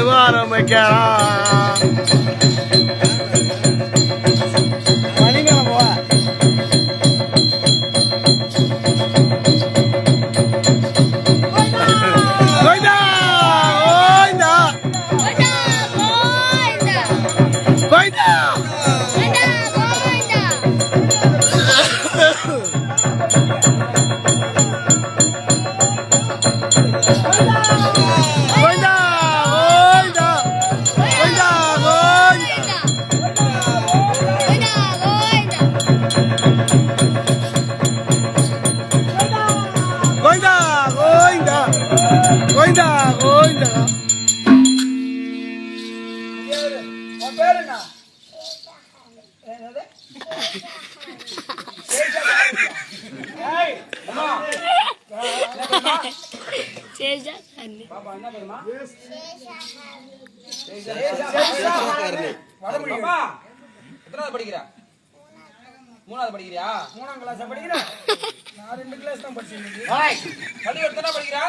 அழுவ ஆரம்பிக்கிறான் Goinda! Goinda! Goinda! Govinda Govinda படிக்கிறா மூணாவது படிக்கிறியா? மூணாம் கிளாஸ் படிக்கிறா? நான் ரெண்டு கிளாஸ் தான் படிச்சேன் பள்ளி எடுத்தா படிக்கிறா?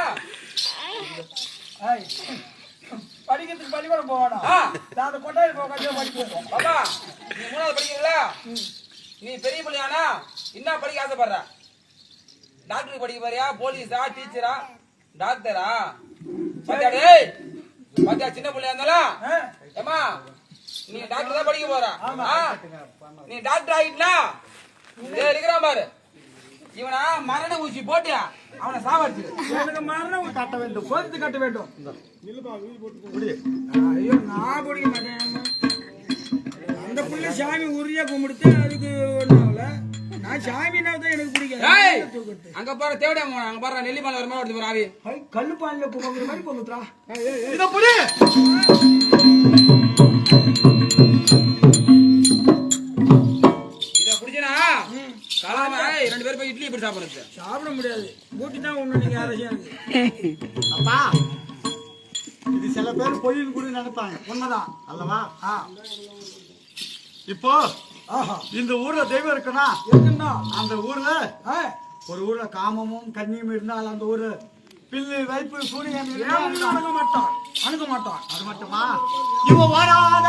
படிக்கிறதுக்கு பள்ளிக்கூடம் போவானா. நான் அந்த கொட்டாயில் போக படிப்போம் பாப்பா நீ மூணாவது படிக்கிறீங்களா? நீ பெரிய பிள்ளையானா? என்ன படிக்க ஆசைப்படுற? டாக்டருக்கு படிக்க போறியா? போலீஸா? டீச்சரா? டாக்டரா? பாத்தியா டேய்? பாத்தியா சின்ன பிள்ளையா இருந்தாலும்? ஏமா நீ டாக்டர் தான் படிக்க போற? நீ டாக்டர் ஆயிட்டா டேய் இருக்கிறான் பாரு. இவனா மரண ஊசி போட்டியா? அவனை சாவடிச்சிரு எனக்கு மரணம் கட்ட வேண்டும். கோர்த்து கட்ட வேண்டும். ஐயோ நான் பிடிக்க மாட்டேன் அந்த புள்ள சாமி உறுதியா கும்பிடுத்து அதுக்கு ஆகல. நான் சாமினா தான் எனக்கு ஏய்! பிடிக்காது அங்க பாரு தேவடியா அங்க பாரு நெல்லிமலை வருமா வருது பாரு ஆவி. கல்லு பாலில் பொங்குற மாதிரி இத புடி! ரெண்டு பேரும் போய் இட்லி எப்படி சாப்பிடுறது சாப்பிட முடியாது. கூட்டி தான் ஒண்ணு நீங்க அரசியல் அப்பா. இது சில பேர் பொய்ன்னு கூட நினைப்பாங்க. உண்மைதான். அல்லவா? ஆ. இப்போ இந்த ஊர்ல தெய்வம் இருக்குன்னா இருக்குன்னா அந்த ஊர்ல ஆ. ஒரு ஊர்ல காமமும் கண்ணியும் இருந்தால் அந்த ஊரு பில்லு வைப்பு சூரியன் அணுக மாட்டான்? அணுக மாட்டான். அது மட்டுமா? இவ வராத!